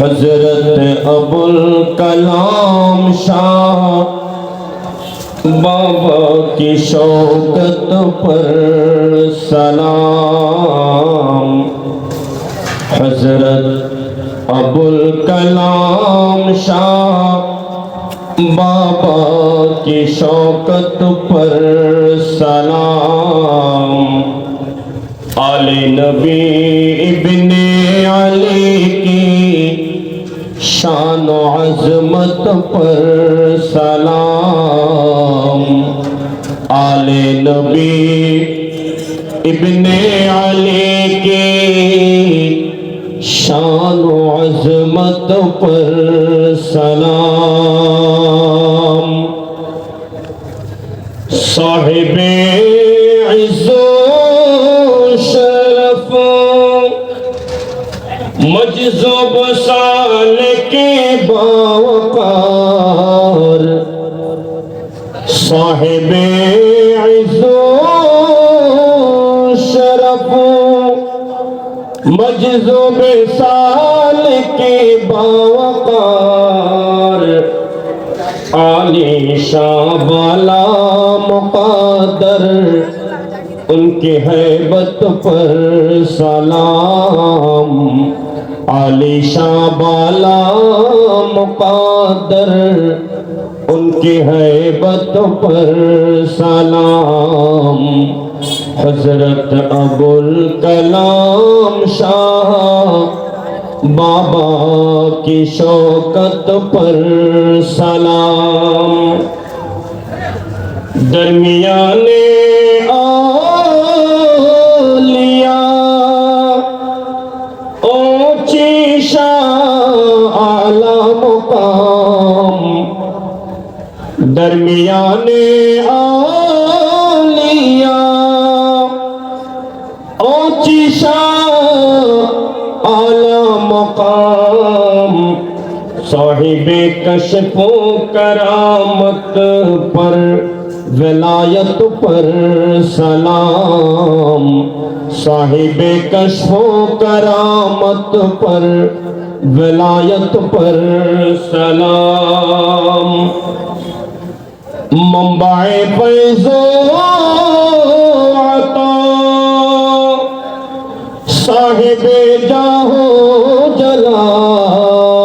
حضرت ابو الکلام شاہ بابا کی شوکت پر سلام۔ حضرت ابو الکلام شاہ بابا کی شوکت پر سلام۔ آل نبی شان و عظمت پر سلام۔ آل نبی، ابن علی کی شان و عظمت پر سلام۔ صاحب مجذب سال کے باوقار صاحب عز و شرف مجذب سال کے باوقار عالی شاہ بالا مقادر، ان کی حیبت پر سلام۔ عالی شاہ بالا مقادر، ان کی حیبت پر سلام۔ حضرت ابو شاہ بابا کی شوکت پر سلام۔ درمیان اونچی شاہ اعلی مقام درمیان اولیاء اونچی شاہ اعلی مقام صاحب کشف و کرامت پر ولایت پر سلام، صاحب کشف و کرامت پر ولایت پر سلام۔ منبع فیض و عطا، صاحب جاہو جلال۔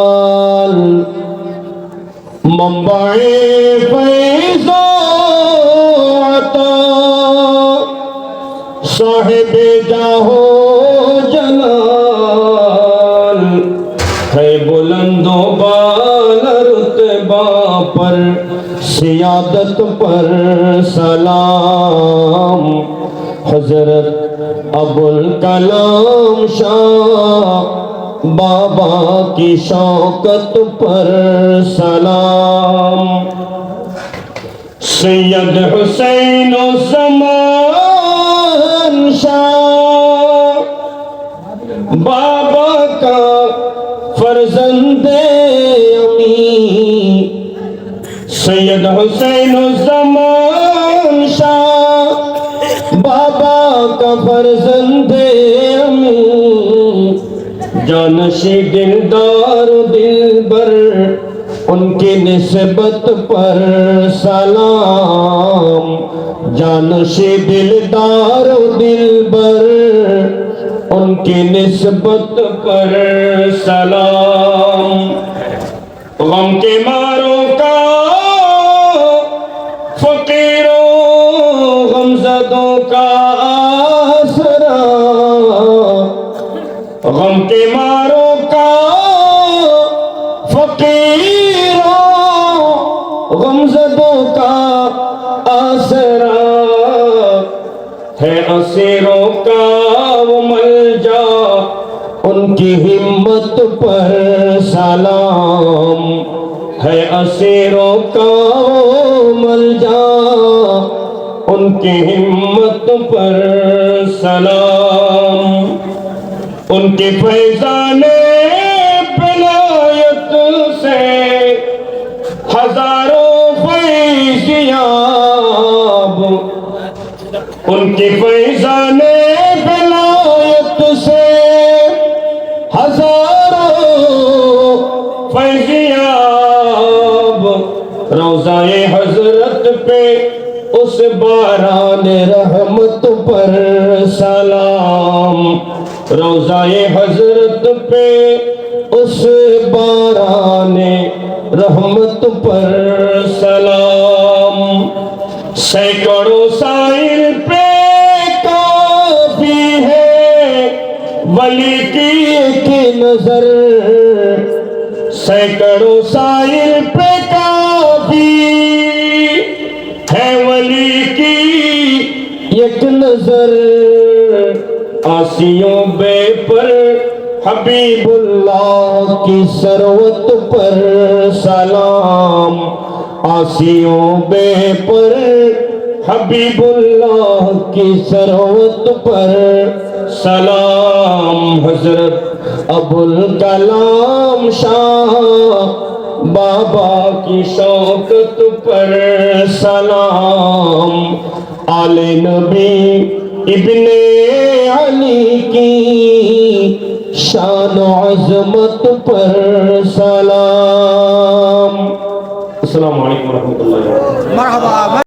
منبع فیض صاحب جاہو جلال، ہے بلند و بالا رتبہ پر، سیادت پر سلام۔ حضرت ابو الکلام شاہ بابا کی شوکت پر سلام۔ سید حسین و زمان بابا کا فرزند امی سید حسین زمان شاہ۔ بابا کا فرزند امی جانشی دلدار و دلبر، ان کی نسبت پر سلام۔ جانشی دلدار و دلبر۔ ان کی نسبت پر سلام۔ غم کے ماروں کا، فقیروں، غمزدوں کا آسرا۔ غم کے ماروں کا، فقیروں، غمزدوں کا آسرا۔ ہے اسیروں کا، وہ ملجا ان کی ہمت پر سلام ہے اسیروں کا وہ ملجا ان کی ہمت پر سلام۔ ان کے فیضان پلایت سے ہزاروں فیضیاب۔ ان کی ہزاروں فیضیاب روزائے حضرت پہ اس باران رحمت پر سلام۔ روزائے حضرت پہ اس باران رحمت پر سلام۔ سینکڑوں سائل پہ کافی ہے، ولی کی نظر سینکڑوں سائل پہ کافی ہے ولی کی ایک نظر آسیوں بے پر حبیب اللہ کی سروت پر سلام آسیوں بے پر حبیب اللہ کی سروت پر سلام حضرت ابو الکلام شاہ بابا کی شوکت پر سلام آل نبی ابن علی کی شان و عظمت پر سلام السلام علیکم ورحمۃ اللہ وبرکاتہ مرحبا